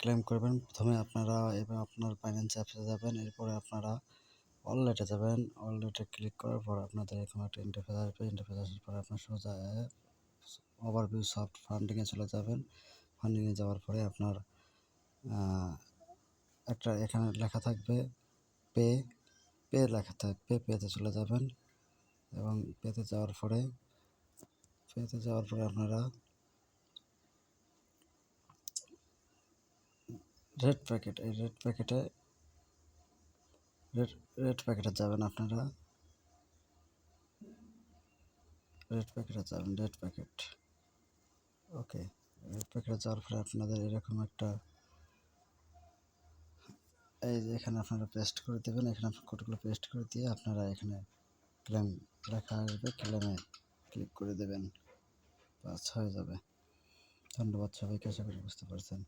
Claim করবেন। প্রথমে আপনারা এবার আপনার ফাইন্যান্স অ্যাপসে যাবেন, এরপরে আপনারা ওয়ালেটে যাবেন। ওয়ালেটে ক্লিক করার পর আপনাদের এরকম একটা ইন্টারফেস আসবে। ইন্টারফেস আসার পরে আপনার সোজা ওভারভিউ সফট ফান্ডিংয়ে চলে যাবেন। ফান্ডিংয়ে যাওয়ার পরে আপনার একটা এখানে লেখা থাকবে পে পে লেখা থাকবে পেতে চলে যাবেন। এবং পেতে যাওয়ার পরে পেতে যাওয়ার পরে আপনারা রেড প্যাকেট, এই রেড প্যাকেটে, রেড রেড প্যাকেটে যাবেন আপনারা। রেড প্যাকেটে যাবেন, রেড প্যাকেট। ওকে, রেড প্যাকেটে যাওয়ার পরে আপনাদের এরকম একটা, এই যে এখানে আপনারা পেস্ট করে দেবেন, এখানে আপনার কোডগুলো পেস্ট করে দিয়ে আপনারা এখানে ক্লেম লেখা আসবে, ক্লেমে ক্লিক করে দেবেন। বাস, হয়ে যাবে। ধন্যবাদ সবাইকে, আশা করি বুঝতে পারছেন।